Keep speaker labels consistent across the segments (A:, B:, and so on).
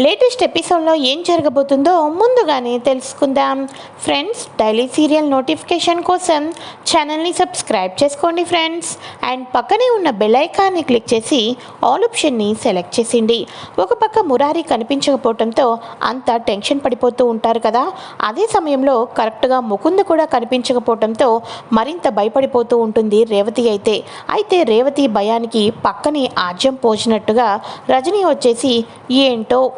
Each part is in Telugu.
A: Latest ఎపిసోడ్లో ఏం జరగబోతుందో ముందుగానే తెలుసుకుందాం. ఫ్రెండ్స్ డైలీ సీరియల్ నోటిఫికేషన్ కోసం ఛానల్ని సబ్స్క్రైబ్ చేసుకోండి ఫ్రెండ్స్. అండ్ పక్కనే ఉన్న బెల్ ఐకాన్ని క్లిక్ చేసి ఆల్ ఆప్షన్ని సెలెక్ట్ చేసింది. ఒక పక్క మురారి కనిపించకపోవడంతో అంత టెన్షన్ పడిపోతూ ఉంటారు కదా. అదే సమయంలో కరెక్ట్గా ముకుంద కూడా కనిపించకపోవడంతో మరింత భయపడిపోతూ ఉంటుంది రేవతి అయితే. అయితే రేవతి భయానికి పక్కనే ఆజ్యం పోసినట్టుగా రజనీ వచ్చేసి ఏంటో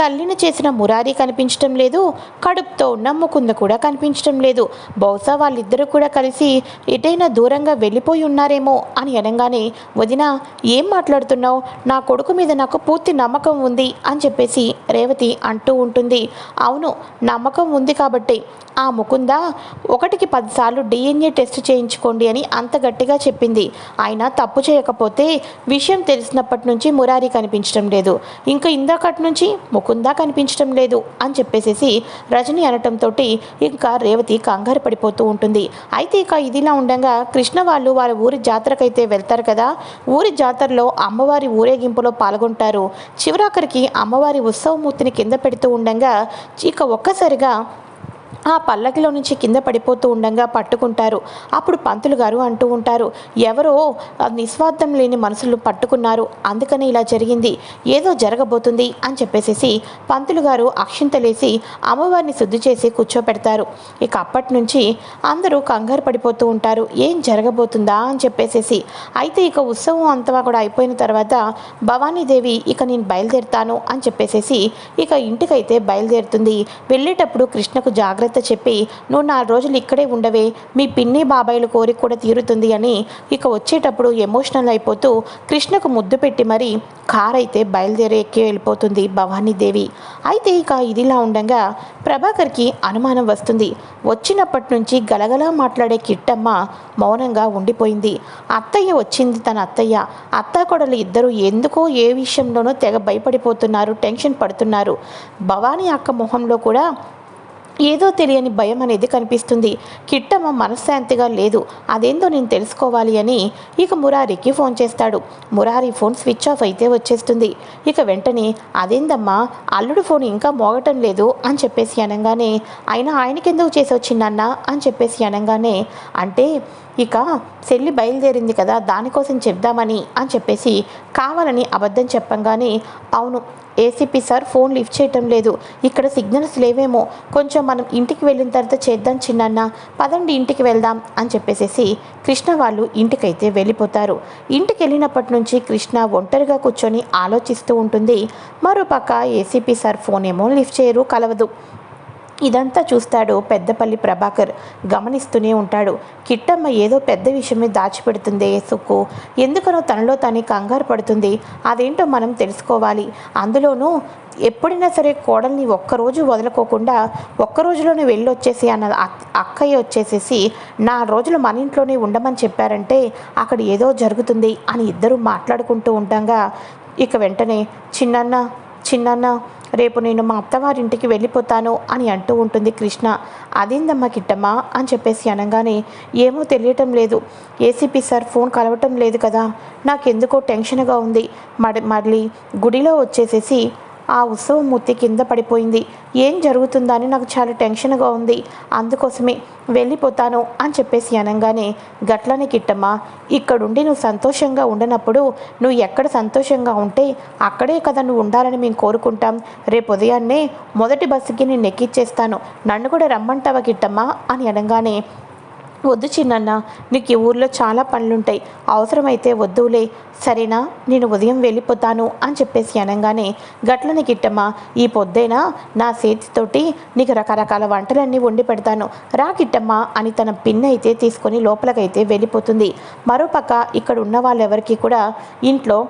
A: తల్లిని చేసిన మురారి కనిపించటం లేదు కడుపుతో ఉన్న ముకుంద కూడా కనిపించటం లేదు. బహుశా వాళ్ళిద్దరూ కూడా కలిసి ఎటైనా దూరంగా వెళ్ళిపోయి ఉన్నారేమో అని అనగానే వదిన ఏం మాట్లాడుతున్నావు? నా కొడుకు మీద నాకు పూర్తి నమ్మకం ఉంది అని చెప్పేసి రేవతి అంటూ ఉంటుంది. అవును నమ్మకం ఉంది కాబట్టి. ఆ ముకుంద ఒకటికి పదిసార్లు డిఎన్ఏ టెస్ట్ చేయించుకోండి అని అంత గట్టిగా చెప్పింది. ఆయన తప్పు చేయకపోతే విషయం తెలిసినప్పటి నుంచి మురారి కనిపించడం లేదు. ఇంకా ఇందాకటి నుంచి కుందా కనిపించడం లేదు అని చెప్పేసేసి రజని అనటంతో ఇంకా రేవతి కంగారు పడిపోతూ ఉంటుంది. అయితే ఇక ఇదిలా ఉండగా కృష్ణ వాళ్ళు వారి ఊరి జాతరకైతే వెళ్తారు కదా. ఊరి జాతరలో అమ్మవారి ఊరేగింపులో పాల్గొంటారు. చివరాఖరికి అమ్మవారి ఉత్సవమూర్తిని కింద పెడుతూ ఉండగా ఇక ఒక్కసారిగా ఆ పల్లకిలో నుంచి కింద పడిపోతూ ఉండంగా పట్టుకుంటారు. అప్పుడు పంతులు గారు అంటూ ఉంటారు ఎవరో నిస్వార్థం లేని మనసులు పట్టుకున్నారు. అందుకని ఇలా జరిగింది. ఏదో జరగబోతుంది అని చెప్పేసేసి పంతులు గారు అక్షింతలేసి అమ్మవారిని శుద్ధి చేసి కూర్చోపెడతారు. ఇక అప్పటి నుంచి అందరూ కంగారు పడిపోతూ ఉంటారు. ఏం జరగబోతుందా? అని చెప్పేసేసి. అయితే ఇక ఉత్సవం అంతా కూడా అయిపోయిన తర్వాత భవానీదేవి ఇక నేను బయలుదేరుతాను అని చెప్పేసేసి ఇక ఇంటికైతే బయలుదేరుతుంది. వెళ్ళేటప్పుడు కృష్ణకు జాగ్రత్త జాగ్రత్త చెప్పి నువ్వు నాలుగు రోజులు ఇక్కడే ఉండవే మీ పిన్ని బాబాయిల కోరిక కూడా తీరుతుంది అని ఇక వచ్చేటప్పుడు ఎమోషనల్ అయిపోతూ కృష్ణకు ముద్దు పెట్టి మరీ కార్ అయితే బయలుదేరి ఎక్కి వెళ్ళిపోతుంది భవానీదేవి అయితే ఇక ఇదిలా ఉండగా ప్రభాకర్కి అనుమానం వస్తుంది. వచ్చినప్పటి నుంచి గలగలా మాట్లాడే కిట్టమ్మ మౌనంగా ఉండిపోయింది. అత్తయ్య వచ్చింది తన అత్తయ్య. అత్త కొడలు ఇద్దరు ఎందుకో ఏ విషయంలోనో తెగ భయపడిపోతున్నారు టెన్షన్ పడుతున్నారు. భవానీ అక్క మొహంలో కూడా ఏదో తెలియని భయం అనేది కనిపిస్తుంది. కిట్టమ్మ మనశ్శాంతిగా లేదు. అదేందో నేను తెలుసుకోవాలి అని ఇక మురారికి ఫోన్ చేస్తాడు. మురారి ఫోన్ స్విచ్ ఆఫ్ అయితే వచ్చేస్తుంది. ఇక వెంటనే అదేందమ్మా అల్లుడు ఫోన్ ఇంకా మోగటం లేదు అని చెప్పేసి అనగానే అయినా ఆయనకెందుకు చేసి వచ్చిందన్న అని చెప్పేసి అనగానే అంటే ఇక చెల్లి బయలుదేరింది కదా దానికోసం చెప్దామని అని చెప్పేసి కావాలని అబద్ధం చెప్పంగానే అవును ఏసీపీ సార్ ఫోన్ లిఫ్ట్ చేయటం లేదు. ఇక్కడ సిగ్నల్స్ లేవేమో. కొంచెం మనం ఇంటికి వెళ్ళిన తర్వాత చేద్దాం చిన్నన్న. పదండి ఇంటికి వెళ్దాం అని చెప్పేసేసి కృష్ణ వాళ్ళు ఇంటికైతే వెళ్ళిపోతారు. ఇంటికి వెళ్ళినప్పటి నుంచి కృష్ణ ఒంటరిగా కూర్చొని ఆలోచిస్తూ ఉంటుంది. మరోపక్క ఏసీపీ సార్ ఫోన్ ఏమో లిఫ్ట్ చేయరు కలవదు. ఇదంతా చూస్తాడు పెద్దపల్లి ప్రభాకర్. గమనిస్తూనే ఉంటాడు. కిట్టమ్మ ఏదో పెద్ద విషయమే దాచిపెడుతుంది సుక్కు ఎందుకనో తనలో తానే కంగారు పడుతుంది. అదేంటో మనం తెలుసుకోవాలి. అందులోనూ ఎప్పుడైనా సరే కోడల్ని ఒక్కరోజు వదులుకోకుండా ఒక్క రోజులోనే వెళ్ళొచ్చేసి అన్న అక్కయ్య వచ్చేసేసి నా రోజులు మన ఇంట్లోనే ఉండమని చెప్పారంటే అక్కడ ఏదో జరుగుతుంది అని ఇద్దరు మాట్లాడుకుంటూ ఉండగా ఇక వెంటనే చిన్నన్న చిన్నన్న రేపు నేను మా అత్తవారింటికి వెళ్ళిపోతాను అని అంటూ ఉంటుంది కృష్ణ. అదేందమ్మా కిట్టమ్మా అని చెప్పేసి అనగానే ఏమో తెలియటం లేదు. ఏసీపీ సార్ ఫోన్ కలవటం లేదు కదా. నాకెందుకో టెన్షన్గా ఉంది. మరి మళ్ళీ గుడిలో వచ్చేసేసి ఆ ఉత్సవం మూర్తి కింద పడిపోయింది. ఏం జరుగుతుందని నాకు చాలా టెన్షన్గా ఉంది. అందుకోసమే వెళ్ళిపోతాను అని చెప్పేసి అనగానే గట్లనే కిట్టమ్మా ఇక్కడుండి నువ్వు సంతోషంగా ఉండనప్పుడు నువ్వు ఎక్కడ సంతోషంగా ఉంటే అక్కడే కదా నువ్వు ఉండాలని మేము కోరుకుంటాం. రేపు ఉదయాన్నే మొదటి బస్సుకి నేను ఎక్కిచ్చేస్తాను నన్ను కూడా రమ్మంటావా కిట్టమ్మా? అని అనగానే వద్దు చిన్నన్న నీకు ఈ ఊర్లో చాలా పనులుంటాయి. అవసరమైతే వద్దులే. సరేనా? నేను ఉదయం వెళ్ళిపోతాను అని చెప్పేసి అనగానే గట్లని కిట్టమ్మా ఈ పొద్దైనా? నా చేతితోటి నీకు రకరకాల వంటలన్నీ వండి పెడతాను. రా కిట్టమ్మా అని తన పిన్ అయితే తీసుకొని లోపలకైతే వెళ్ళిపోతుంది. మరోపక్క ఇక్కడ ఉన్న వాళ్ళెవరికి కూడా ఇంట్లో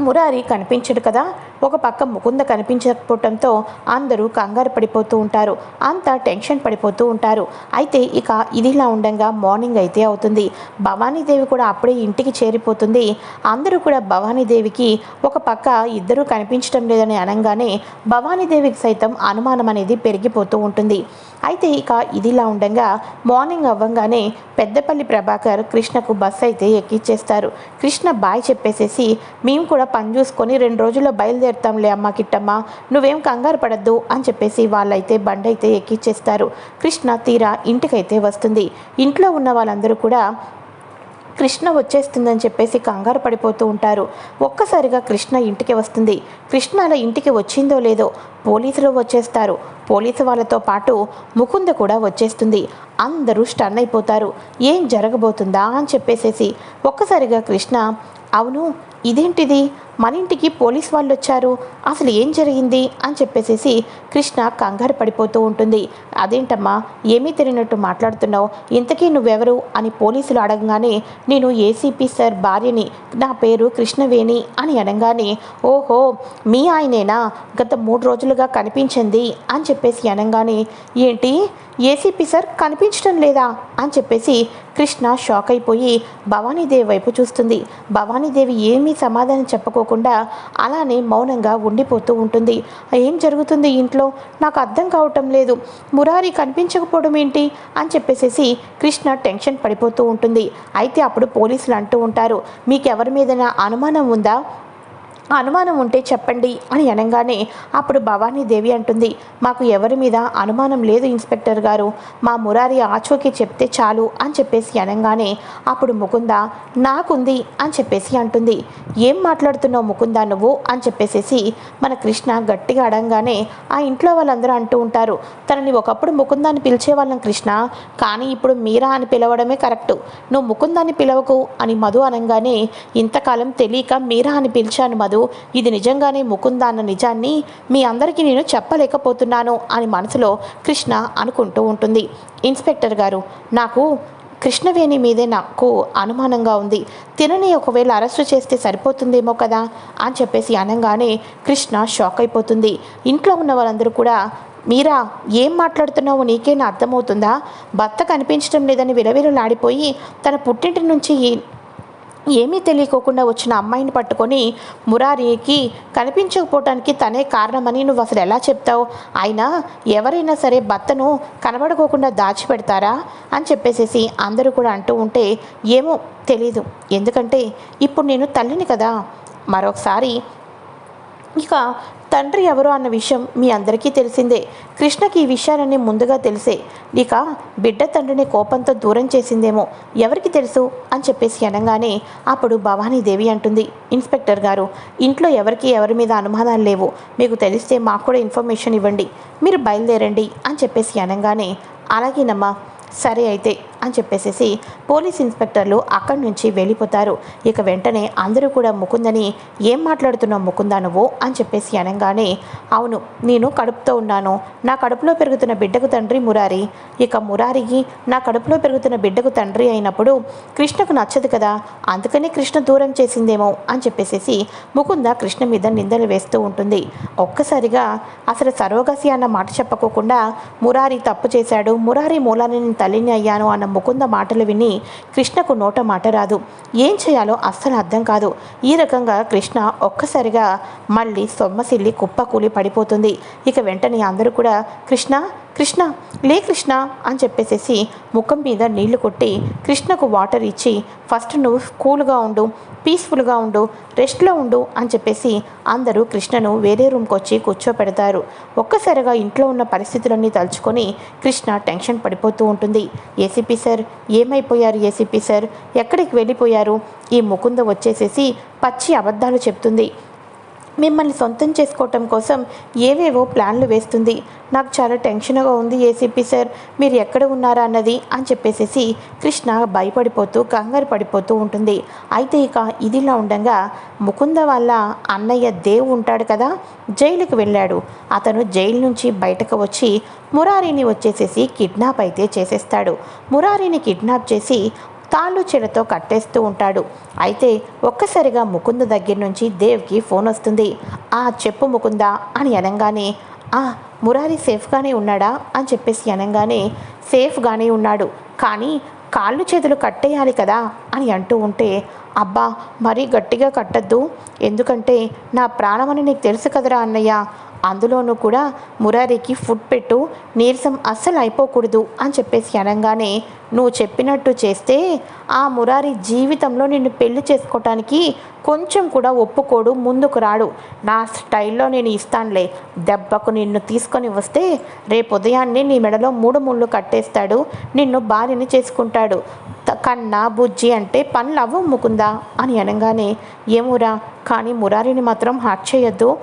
A: మురారి కనిపించడు కదా? ఒక పక్క ముకుంద కనిపించకపోవడంతో అందరూ కంగారు పడిపోతూ ఉంటారు. అంతా టెన్షన్ పడిపోతూ ఉంటారు. అయితే ఇక ఇదిలా ఉండగా మార్నింగ్ అయితే అవుతుంది. భవానీదేవి కూడా అప్పుడే ఇంటికి చేరిపోతుంది. అందరూ కూడా భవానీదేవికి ఒక పక్క ఇద్దరూ కనిపించడం లేదని అనగానే భవానీదేవికి సైతం అనుమానం అనేది పెరిగిపోతూ ఉంటుంది. అయితే ఇక ఇదిలా ఉండగా మార్నింగ్ అవ్వంగానే పెద్దపల్లి ప్రభాకర్ కృష్ణకు బస్సు అయితే ఎక్కిచ్చేస్తారు. కృష్ణ బాయ్ చెప్పేసేసి మేము కూడా పని చూసుకొని రెండు రోజుల్లో బయలుదేరి బయలుదేరుతాంలే అమ్మ కిట్టమ్మ. నువ్వేం కంగారు పడద్దు అని చెప్పేసి వాళ్ళైతే బండైతే ఎక్కిచ్చేస్తారు. కృష్ణ తీరా ఇంటికైతే వస్తుంది. ఇంట్లో ఉన్న వాళ్ళందరూ కూడా కృష్ణ వచ్చేస్తుందని చెప్పేసి కంగారు పడిపోతూ ఉంటారు. ఒక్కసారిగా కృష్ణ ఇంటికి వస్తుంది. కృష్ణ అలా ఇంటికి వచ్చిందో లేదో పోలీసులు వచ్చేస్తారు. పోలీసు వాళ్ళతో పాటు ముకుంద కూడా వచ్చేస్తుంది. అందరూ స్టన్ అయిపోతారు. ఏం జరగబోతుందా అని చెప్పేసేసి ఒక్కసారిగా కృష్ణ అవును ఇదేంటిది? మన ఇంటికి పోలీస్ వాళ్ళు వచ్చారు అసలు ఏం జరిగింది? అని చెప్పేసేసి కృష్ణ కంగారు పడిపోతూ ఉంటుంది. అదేంటమ్మా? ఏమీ తెలియనట్టు మాట్లాడుతున్నావు. ఇంతకీ నువ్వెవరు? అని పోలీసులు అడగగానే నేను ఏసీపీ సార్ భార్యని. నా పేరు కృష్ణవేణి అని అనగానే ఓహో మీ ఆయనేనా? గత మూడు రోజులుగా కనిపించింది అని చెప్పేసి అనగానే ఏంటి? ఏసీపీ సార్ కనిపించడం లేదా అని చెప్పేసి కృష్ణ షాక్ అయిపోయి భవానీదేవి వైపు చూస్తుంది. భవానీదేవి ఏమీ సమాధానం చెప్పుకోకుండా అలానే మౌనంగా ఉండిపోతూ ఉంటుంది. ఏం జరుగుతుంది ఇంట్లో? నాకు అర్థం కావటం లేదు. మురారి కనిపించకపోవడం ఏంటి? అని చెప్పేసేసి కృష్ణ టెన్షన్ పడిపోతూ ఉంటుంది. అయితే అప్పుడు పోలీసులు అంటూ ఉంటారు మీకు ఎవరి మీదైనా అనుమానం ఉందా? అనుమానం ఉంటే చెప్పండి అని అనగానే అప్పుడు భవానీదేవి అంటుంది మాకు ఎవరి మీద అనుమానం లేదు ఇన్స్పెక్టర్ గారు. మా మురారి ఆచూకీ చెప్తే చాలు అని చెప్పేసి అనగానే అప్పుడు ముకుంద నాకుంది అని చెప్పేసి అంటుంది. ఏం మాట్లాడుతున్నావు ముకుంద నువ్వు? అని చెప్పేసేసి మన కృష్ణ గట్టిగా అడంగానే ఆ ఇంట్లో వాళ్ళందరూ అంటూ ఉంటారు తనని ఒకప్పుడు ముకుందాన్ని పిలిచేవాళ్ళం కృష్ణ కానీ ఇప్పుడు మీరా అని పిలవడమే కరెక్ట్. నువ్వు ముకుందాన్ని పిలవకు అని మధు అనగానే ఇంతకాలం తెలియక మీరా అని పిలిచాను మధు. ఇది నిజంగానే ముకుంద అన్న నిజాన్ని మీ అందరికీ నేను చెప్పలేకపోతున్నాను అని మనసులో కృష్ణ అనుకుంటూ ఉంటుంది. ఇన్స్పెక్టర్ గారు నాకు కృష్ణవేణి మీదే నాకు అనుమానంగా ఉంది. తినని ఒకవేళ అరెస్టు చేస్తే సరిపోతుందేమో కదా అని చెప్పేసి అనగానే కృష్ణ షాక్ అయిపోతుంది. ఇంట్లో ఉన్న వాళ్ళందరూ కూడా మీరా ఏం మాట్లాడుతున్నావో నీకేనా అర్థమవుతుందా? భర్త కనిపించడం లేదని విలవిలలాడిపోయి తన పుట్టింటి నుంచి ఏమీ తెలియకోకుండా వచ్చిన అమ్మాయిని పట్టుకొని మురారికి కనిపించకపోవటానికి తనే కారణమని నువ్వు అసలు ఎలా చెప్తావు? అయినా ఎవరైనా సరే భర్తను కనబడుకోకుండా దాచిపెడతారా? అని చెప్పేసేసి అందరూ కూడా అంటూ ఉంటే ఏమో తెలీదు. ఎందుకంటే ఇప్పుడు నేను తల్లిని కదా. మరొకసారి ఇక తండ్రి ఎవరు అన్న విషయం మీ అందరికీ తెలిసిందే. కృష్ణకి ఈ విషయాలన్నీ ముందుగా తెలిసే. ఇక బిడ్డ తండ్రిని కోపంతో దూరం చేసిందేమో ఎవరికి తెలుసు అని చెప్పేసి అనగానే అప్పుడు భవానీదేవి అంటుంది ఇన్స్పెక్టర్ గారు ఇంట్లో ఎవరికి ఎవరి మీద అనుమానాలు లేవు. మీకు తెలిస్తే మాకు కూడా ఇన్ఫర్మేషన్ ఇవ్వండి. మీరు బయలుదేరండి అని చెప్పేసి అనగానే అలాగేనమ్మా. సరే అయితే అని చెప్పేసేసి పోలీస్ ఇన్స్పెక్టర్లు అక్కడి నుంచి వెళ్ళిపోతారు. ఇక వెంటనే అందరూ కూడా ముకుందని ఏం మాట్లాడుతున్నావు ముకుందా నువ్వు? అని చెప్పేసి అనగానే అవును నేను కడుపుతో ఉన్నాను. నా కడుపులో పెరుగుతున్న బిడ్డకు తండ్రి మురారి. ఇక మురారికి నా కడుపులో పెరుగుతున్న బిడ్డకు తండ్రి అయినప్పుడు కృష్ణకు నచ్చదు కదా. అందుకనే కృష్ణ దూరం చేసిందేమో? అని చెప్పేసేసి ముకుంద కృష్ణ మీద నిందలు వేస్తూ ఉంటుంది. ఒక్కసారిగా అసలు సరోగసి అన్న మాట చెప్పకోకుండా మురారి తప్పు చేశాడు. మురారి మూలాన్ని నేను తల్లిని అయ్యాను అన్న ముకుంద మాటలు విని కృష్ణకు నోట మాట రాదు. ఏం చేయాలో అస్సలు అర్థం కాదు. ఈ రకంగా కృష్ణ ఒక్కసారిగా మళ్ళీ సొమ్మసిల్లి కుప్పకూలి పడిపోతుంది. ఇక వెంటనే అందరూ కూడా కృష్ణ కృష్ణ లే కృష్ణ అని చెప్పేసేసి ముఖం మీద నీళ్ళు కొట్టి కృష్ణకు వాటర్ ఇచ్చి ఫస్ట్ నువ్వు కూల్గా ఉండు పీస్ఫుల్గా ఉండు రెస్ట్లో ఉండు అని చెప్పేసి అందరూ కృష్ణను వేరే రూమ్కి వచ్చి కూర్చోపెడతారు. ఒక్కసారిగా ఇంట్లో ఉన్న పరిస్థితులన్నీ తలుచుకొని కృష్ణ టెన్షన్ పడిపోతూ ఉంటుంది. ఏసీపీ సార్ ఏమైపోయారు ఏసీపీ సార్? ఎక్కడికి వెళ్ళిపోయారు? ఈ ముకుంద వచ్చేసేసి పచ్చి అబద్ధాలు చెప్తుంది. మిమ్మల్ని సొంతం చేసుకోవటం కోసం ఏవేవో ప్లాన్లు వేస్తుంది. నాకు చాలా టెన్షన్గా ఉంది ఏసీపీ సార్ మీరు ఎక్కడ ఉన్నారా అన్నది అని చెప్పేసేసి కృష్ణ భయపడిపోతూ కంగారు పడిపోతూ ఉంటుంది. అయితే ఇక ఇదిలా ఉండగా ముకుంద వాళ్ళ అన్నయ్య దేవ్ ఉంటాడు కదా జైలుకి వెళ్ళాడు. అతను జైలు నుంచి బయటకు వచ్చి మురారిని వచ్చేసేసి కిడ్నాప్ అయితే చేసేస్తాడు. మురారిని కిడ్నాప్ చేసి తాళ్ళు చెడుతో కట్టేస్తూ ఉంటాడు. అయితే ఒక్కసారిగా ముకుంద దగ్గర నుంచి దేవ్కి ఫోన్ వస్తుంది. ఆ చెప్పు ముకుంద అని అనగానే ఆ మురారి సేఫ్గానే ఉన్నాడా? అని చెప్పేసి అనగానే సేఫ్గానే ఉన్నాడు. కానీ కాళ్ళు చేతులు కట్టేయాలి కదా అని అంటూ ఉంటే అబ్బా మరీ గట్టిగా కట్టద్దు. ఎందుకంటే నా ప్రాణమని నీకు తెలుసు కదరా అన్నయ్య. అందులోనూ కూడా మురారికి ఫుడ్ పెట్టు నీరసం అస్సలు అయిపోకూడదు అని చెప్పేసి అనగానే నువ్వు చెప్పినట్టు చేస్తే ఆ మురారి జీవితంలో నిన్ను పెళ్ళి చేసుకోవటానికి కొంచెం కూడా ఒప్పుకోడు ముందుకు రాడు. నా స్టైల్లో నేను ఇస్తానులే. దెబ్బకు నిన్ను తీసుకొని వస్తే రేపు ఉదయాన్నే నీ మెడలో మూడు ముళ్ళు కట్టేస్తాడు నిన్ను భార్యని చేసుకుంటాడు. త- కన్నా బుజ్జి అంటే పనులు అవ్వమ్ముకుందా అని అనగానే ఏమురా కానీ మురారిని మాత్రం హాట్ చేయొద్దు.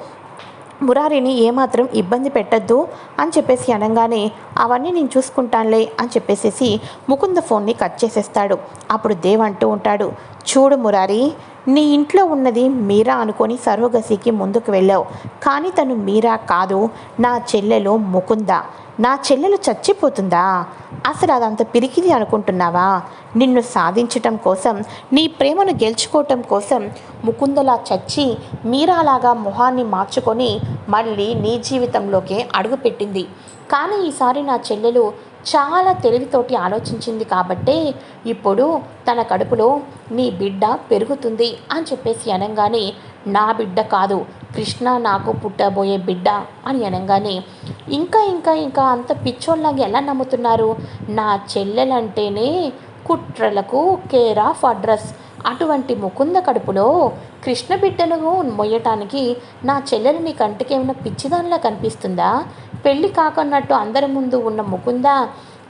A: మురారిని ఏమాత్రం ఇబ్బంది పెట్టద్దు అని చెప్పేసి అనగానే అవన్నీ నేను చూసుకుంటానులే అని చెప్పేసేసి ముకుంద ఫోన్ని కట్ చేసేస్తాడు. అప్పుడు దేవ్ అంటూ ఉంటాడు చూడు మురారి నీ ఇంట్లో ఉన్నది మీరా అనుకొని సరోగసికి ముందుకు వెళ్ళావు. కానీ తను మీరా కాదు నా చెల్లెలు ముకుంద? నా చెల్లెలు చచ్చిపోతుందా? అసలు అదంత పిరికిది అనుకుంటున్నావా? నిన్ను సాధించటం కోసం నీ ప్రేమను గెలుచుకోవటం కోసం ముకుందలా చచ్చి మీరాలాగా మొహాన్ని మార్చుకొని మళ్ళీ నీ జీవితంలోకే అడుగుపెట్టింది. కానీ ఈసారి నా చెల్లెలు చాలా తెలివితోటి ఆలోచించింది కాబట్టే ఇప్పుడు తన కడుపులో నీ బిడ్డ పెరుగుతుంది అని చెప్పేసి అనగానే నా బిడ్డ కాదు కృష్ణ నాకు పుట్టబోయే బిడ్డ అని అనగానే ఇంకా ఇంకా ఇంకా అంత పిచ్చోళ్ళంగా ఎలా నమ్ముతున్నారు? నా చెల్లెలంటేనే కుట్రలకు కేర్ ఆఫ్ అడ్రస్. అటువంటి ముకుంద కడుపులో కృష్ణ బిడ్డను మొయ్యటానికి నా చెల్లెలు నీ కంటికి ఏమైనా పిచ్చిదానిలా కనిపిస్తుందా? పెళ్ళి కాకున్నట్టు అందరి ముందు ఉన్న ముకుంద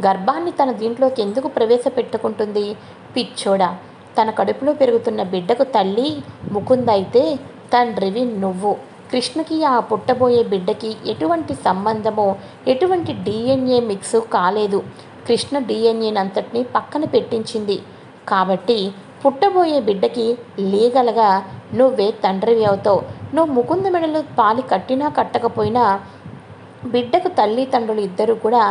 A: గర్భాన్ని తన దీంట్లోకి ఎందుకు ప్రవేశపెట్టుకుంటుంది? పిచ్చోడా తన కడుపులో పెరుగుతున్న బిడ్డకు తల్లి ముకుంద అయితే తండ్రివి నువ్వు. కృష్ణకి ఆ పుట్టబోయే బిడ్డకి ఎటువంటి సంబంధమో ఎటువంటి డిఎన్ఏ మిక్స్ కాలేదు. కృష్ణ డిఎన్ఏనంతటిని పక్కన పెట్టించింది. కాబట్టి పుట్టబోయే బిడ్డకి లీగల్గా నువ్వే తండ్రివి అవుతావు. నువ్వు ముకుంద మెడలు పాలి కట్టినా కట్టకపోయినా బిడ్డకు తల్లి తండ్రులు ఇద్దరు కూడా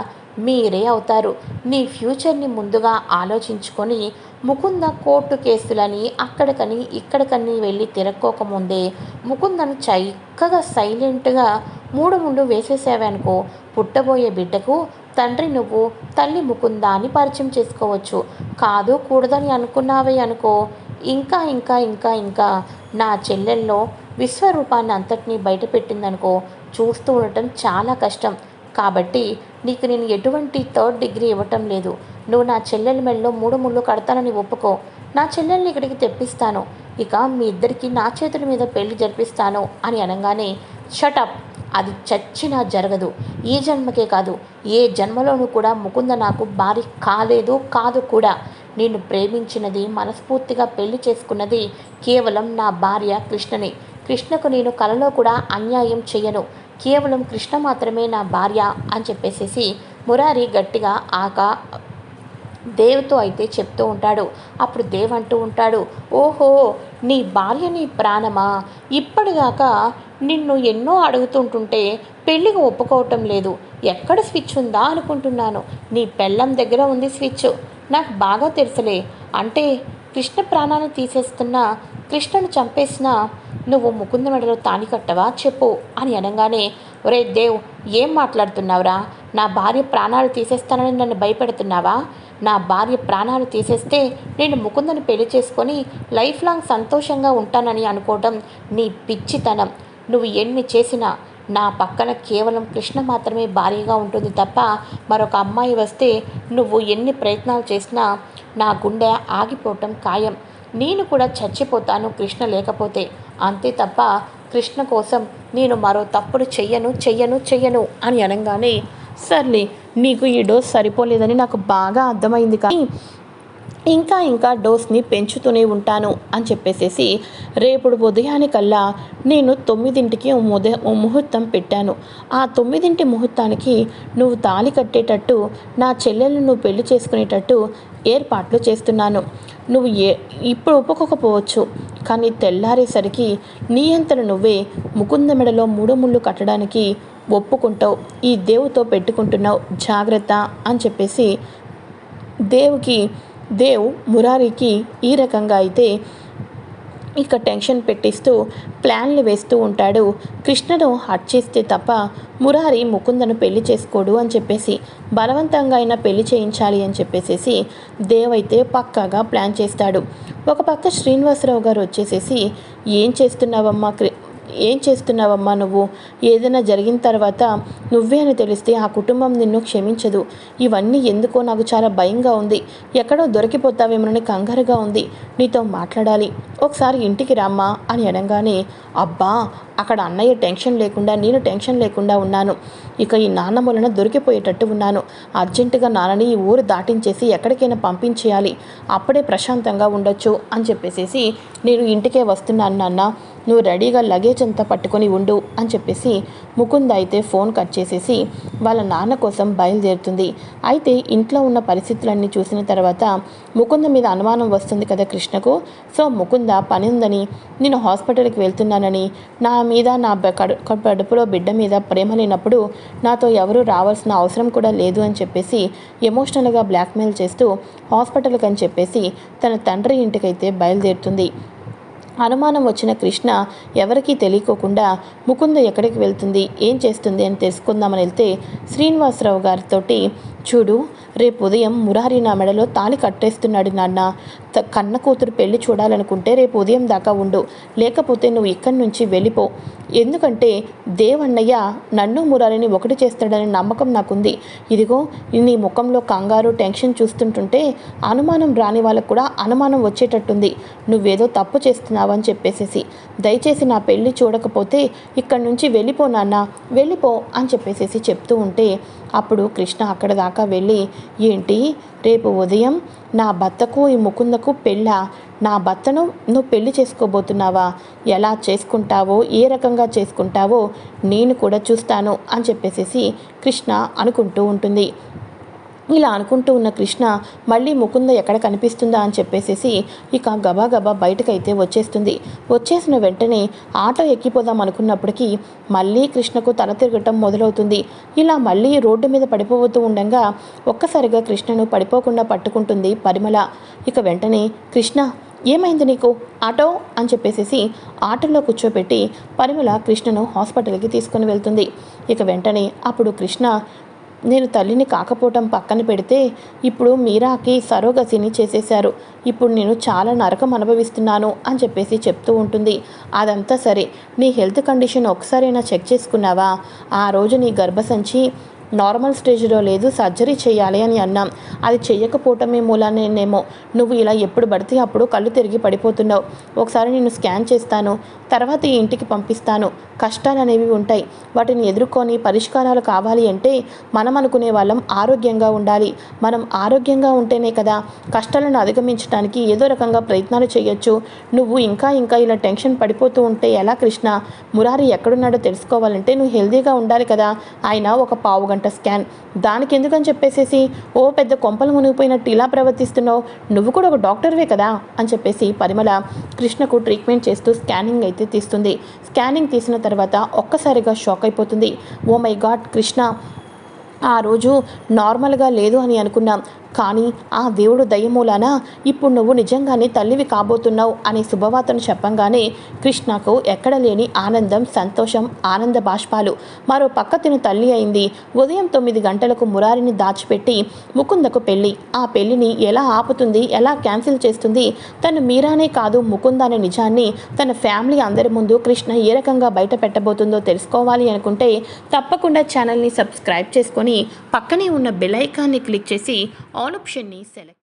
A: మీరే అవుతారు. నీ ఫ్యూచర్ని ముందుగా ఆలోచించుకొని ముకుంద కోర్టు కేసులని అక్కడికని ఇక్కడికని వెళ్ళి తిరక్కోకముందే ముకుందను చక్కగా సైలెంట్గా మూడు ముండు వేసేసావనుకో పుట్టబోయే బిడ్డకు తండ్రి నువ్వు తల్లి ముకుందాన్ని పరిచయం చేసుకోవచ్చు. కాదు కూడదని అనుకున్నావే అనుకో. ఇంకా ఇంకా ఇంకా ఇంకా నా చెల్లెల్లో విశ్వరూపాన్ని అంతటినీ బయటపెట్టిందనుకో చూస్తూ ఉండటం చాలా కష్టం. కాబట్టి నీకు నేను ఎటువంటి థర్డ్ డిగ్రీ ఇవ్వటం లేదు. నువ్వు నా చెల్లెల మెళ్ళలో మూడు ముళ్ళు కడతానని ఒప్పుకో. నా చెల్లెల్ని ఇక్కడికి తెప్పిస్తాను. ఇక మీ ఇద్దరికి నా చేతుల మీద పెళ్ళి జరిపిస్తాను అని అనగానే షటప్! అది చచ్చినా జరగదు. ఈ జన్మకే కాదు ఏ జన్మలోనూ కూడా ముకుంద నాకు భార్య కాలేదు కాదు కూడా. నేను ప్రేమించినది మనస్ఫూర్తిగా పెళ్ళి చేసుకున్నది కేవలం నా భార్య కృష్ణని. కృష్ణకు నేను కలలో కూడా అన్యాయం చేయను కేవలం కృష్ణ మాత్రమే నా భార్య అని చెప్పేసేసి మురారి గట్టిగా ఆక దేవ్తో అయితే చెప్తూ ఉంటాడు. అప్పుడు దేవ్ అంటూ ఉంటాడు ఓహో నీ భార్య నీ ప్రాణమా? ఇప్పటిదాకా నిన్ను ఎన్నో అడుగుతుంటుంటే పెళ్ళికి ఒప్పుకోవటం లేదు. ఎక్కడ స్విచ్ ఉందా అనుకుంటున్నాను. నీ పెళ్ళం దగ్గర ఉంది స్విచ్. నాకు బాగా తెలుసులే. అంటే కృష్ణ ప్రాణాన్ని తీసేస్తున్న కృష్ణను చంపేసిన నువ్వు ముకుంద మెడలో తాని కట్టవా చెప్పు అని అనగానే ఒరే దేవ్ ఏం మాట్లాడుతున్నావురా? నా భార్య ప్రాణాలు తీసేస్తానని నన్ను భయపెడుతున్నావా? నా భార్య ప్రాణాలు తీసేస్తే నేను ముకుందని పెళ్ళి చేసుకొని లైఫ్ లాంగ్ సంతోషంగా ఉంటానని అనుకోవడం నీ పిచ్చితనం. నువ్వు ఎన్ని చేసినా నా పక్కన కేవలం కృష్ణ మాత్రమే భారీగా ఉంటుంది తప్ప మరొక అమ్మాయి వస్తే నువ్వు ఎన్ని ప్రయత్నాలు చేసినా నా గుండె ఆగిపోవటం ఖాయం. నేను కూడా చచ్చిపోతాను కృష్ణ లేకపోతే. అంతే తప్ప కృష్ణ కోసం నేను మరో తప్పుడు చెయ్యను చెయ్యను చెయ్యను అని అనగానే సర్లే నీకు ఈ డోస్ సరిపోలేదని నాకు బాగా అర్థమైంది కానీ ఇంకా ఇంకా డోస్ని పెంచుతూనే ఉంటాను అని చెప్పేసేసి రేపుడు ఉదయానికల్లా నేను తొమ్మిదింటికి ముహూర్తం పెట్టాను. ఆ తొమ్మిదింటి ముహూర్తానికి నువ్వు తాళి కట్టేటట్టు నా చెల్లెలను నువ్వు పెళ్ళి చేసుకునేటట్టు ఏర్పాట్లు చేస్తున్నాను. నువ్వు ఏ ఇప్పుడు ఒప్పుకోకపోవచ్చు కానీ తెల్లారేసరికి నీ నువ్వే ముకుంద మెడలో మూడు ముళ్ళు కట్టడానికి ఒప్పుకుంటావు. ఈ దేవుతో పెట్టుకుంటున్నావు. జాగ్రత్త అని చెప్పేసి దేవుకి దేవ్ మురారికి ఈ రకంగా అయితే ఇక టెన్షన్ పెట్టిస్తూ ప్లాన్లు వేస్తూ ఉంటాడు. కృష్ణను హట్ చేస్తే తప్ప మురారి ముకుందను పెళ్ళి చేసుకోడు అని చెప్పేసి బలవంతంగా అయినా పెళ్ళి చేయించాలి అని చెప్పేసేసి దేవ్ అయితే పక్కాగా ప్లాన్ చేస్తాడు. ఒక పక్క శ్రీనివాసరావు గారు వచ్చేసేసి ఏం చేస్తున్నావమ్మా ఏం చేస్తున్నావమ్మా నువ్వు? ఏదైనా జరిగిన తర్వాత నువ్వే అని తెలిస్తే ఆ కుటుంబం నిన్ను క్షమించదు. ఇవన్నీ ఎందుకో నాకు చాలా భయంగా ఉంది. ఎక్కడో దొరికిపోతావేమోనని కంగారుగా ఉంది. నీతో మాట్లాడాలి. ఒకసారి ఇంటికి రామ్మా అని అనగానే అబ్బా అక్కడ అన్నయ్య టెన్షన్ లేకుండా నేను టెన్షన్ లేకుండా ఉన్నాను. ఇక ఈ నాన్న వలన దొరికిపోయేటట్టు ఉన్నాను. అర్జెంటుగా నాన్నని ఈ ఊరు దాటించేసి ఎక్కడికైనా పంపించేయాలి. అప్పుడే ప్రశాంతంగా ఉండొచ్చు అని చెప్పేసేసి నేను ఇంటికే వస్తున్నాను నాన్న. నువ్వు రెడీగా లగేజ్ అంతా పట్టుకొని ఉండు అని చెప్పేసి ముకుంద అయితే ఫోన్ కట్ చేసేసి వాళ్ళ నాన్న కోసం బయలుదేరుతుంది. అయితే ఇంట్లో ఉన్న పరిస్థితులన్నీ చూసిన తర్వాత ముకుంద మీద అనుమానం వస్తుంది కదా కృష్ణకు. సో ముకుంద పని ఉందని నేను హాస్పిటల్కి వెళ్తున్నానని నా మీద నా కడుపులో బిడ్డ మీద ప్రేమ లేనప్పుడు నాతో ఎవరూ రావాల్సిన అవసరం కూడా లేదు అని చెప్పేసి ఎమోషనల్గా బ్లాక్మెయిల్ చేస్తూ హాస్పిటల్కి అని చెప్పేసి తన తండ్రి ఇంటికైతే బయలుదేరుతుంది. అనుమానం వచ్చిన కృష్ణ ఎవరికీ తెలియకోకుండా ముకుంద ఎక్కడికి వెళ్తుంది? ఏం చేస్తుంది అని తెలుసుకుందామని వెళ్తే శ్రీనివాసరావు గారితోటి చూడు రేపు ఉదయం మురారి నా మెడలో తాళి కట్టేస్తున్నాడు నాన్న. త- కన్న కూతురు పెళ్ళి చూడాలనుకుంటే రేపు ఉదయం దాకా ఉండు. లేకపోతే నువ్వు ఇక్కడి నుంచి వెళ్ళిపో. ఎందుకంటే దేవన్నయ్య నన్ను మురారిని ఒకటి చేస్తాడనే నమ్మకం నాకుంది. ఇదిగో నీ ముఖంలో కంగారు టెన్షన్ చూస్తుంటుంటే అనుమానం రాని వాళ్ళకు కూడా అనుమానం వచ్చేటట్టుంది. నువ్వేదో తప్పు చేస్తున్నావని చెప్పేసేసి. దయచేసి నా పెళ్ళి చూడకపోతే ఇక్కడి నుంచి వెళ్ళిపో నాన్న. వెళ్ళిపో అని చెప్పేసేసి చెప్తూ ఉంటే అప్పుడు కృష్ణ అక్కడ దాకా వెళ్ళి ఏంటి? రేపు ఉదయం నా భర్తకు ఈ ముకుందకు పెళ్ళా? నా భర్తను నువ్వు పెళ్ళి చేసుకోబోతున్నావా? ఎలా చేసుకుంటావో ఏ రకంగా చేసుకుంటావో నేను కూడా చూస్తాను అని చెప్పేసేసి కృష్ణ అనుకుంటూ ఉంటుంది. ఇలా అనుకుంటూ ఉన్న కృష్ణ మళ్ళీ ముకుంద ఎక్కడ కనిపిస్తుందా అని చెప్పేసేసి ఇక గబాగబా బయటకైతే వచ్చేస్తుంది. వచ్చేసిన వెంటనే ఆటో ఎక్కిపోదాం అనుకున్నప్పటికీ మళ్ళీ కృష్ణకు తల తిరగటం మొదలవుతుంది. ఇలా మళ్ళీ రోడ్డు మీద పడిపోతూ ఉండగా ఒక్కసారిగా కృష్ణను పడిపోకుండా పట్టుకుంటుంది పరిమళ. ఇక వెంటనే కృష్ణ ఏమైంది నీకు? ఆటో? అని చెప్పేసేసి ఆటోలో కూర్చోబెట్టి పరిమళ కృష్ణను హాస్పిటల్కి తీసుకుని వెళ్తుంది. ఇక వెంటనే అప్పుడు కృష్ణ నేను తల్లిని కాకపోవటం పక్కన పెడితే ఇప్పుడు మీరాకి సరోగసిని చేసేశారు. ఇప్పుడు నేను చాలా నరకం అనుభవిస్తున్నాను అని చెప్పేసి చెప్తూ ఉంటుంది. అదంతా సరే. నీ హెల్త్ కండిషన్ ఒకసారైనా చెక్ చేసుకున్నావా? ఆ రోజు నీ గర్భసంచి నార్మల్ స్టేజ్లో లేదు సర్జరీ చేయాలి అని అన్నాం. అది చేయకపోవటమే మూలానేమో నువ్వు ఇలా ఎప్పుడు పడితే అప్పుడు కళ్ళు తిరిగి పడిపోతున్నావు. ఒకసారి నేను స్కాన్ చేస్తాను తర్వాత ఈ ఇంటికి పంపిస్తాను. కష్టాలు అనేవి ఉంటాయి. వాటిని ఎదుర్కొని పరిష్కారాలు కావాలి అంటే మనం అనుకునే వాళ్ళం ఆరోగ్యంగా ఉండాలి. మనం ఆరోగ్యంగా ఉంటేనే కదా కష్టాలను అధిగమించడానికి ఏదో రకంగా ప్రయత్నాలు చేయొచ్చు. నువ్వు ఇంకా ఇంకా ఇలా టెన్షన్ పడిపోతూ ఉంటే ఎలా కృష్ణ? మురారి ఎక్కడున్నాడో తెలుసుకోవాలంటే నువ్వు హెల్దీగా ఉండాలి కదా. ఆయన ఒక పావు గంట స్కాన్. దానికి ఎందుకని చెప్పేసేసి ఓ పెద్ద కొంపలు మునిగిపోయినట్టు ఇలా ప్రవర్తిస్తున్నావు నువ్వు కూడా ఒక డాక్టర్వే కదా? అని చెప్పేసి పరిమళ కృష్ణకు ట్రీట్మెంట్ చేస్తూ స్కానింగ్ అయితే తీస్తుంది. స్కానింగ్ తీసిన తర్వాత ఒక్కసారిగా షాక్ అయిపోతుంది. ఓ మై గాడ్ కృష్ణ ఆ రోజు నార్మల్గా లేదు అని అనుకున్నాం. కానీ ఆ దేవుడు దయమూలాన ఇప్పుడు నువ్వు నిజంగానే తల్లివి కాబోతున్నావు అనే శుభవార్తను చెప్పంగానే కృష్ణకు ఎక్కడ లేని ఆనందం సంతోషం ఆనంద బాష్పాలు. మరో పక్క తిను తల్లి అయింది. ఉదయం తొమ్మిది గంటలకు మురారిని దాచిపెట్టి ముకుందకు పెళ్ళి. ఆ పెళ్ళిని ఎలా ఆపుతుంది ఎలా క్యాన్సిల్ చేస్తుంది? తను మీరానే కాదు ముకుంద అనే నిజాన్ని తన ఫ్యామిలీ అందరి ముందు కృష్ణ ఏ రకంగా బయట పెట్టబోతుందో తెలుసుకోవాలి అనుకుంటే తప్పకుండా ఛానల్ని సబ్స్క్రైబ్ చేసుకొని పక్కనే ఉన్న బెల్ ఐకాన్ని క్లిక్ చేసి ఆల్ ఆప్షన్ని సెలెక్ట్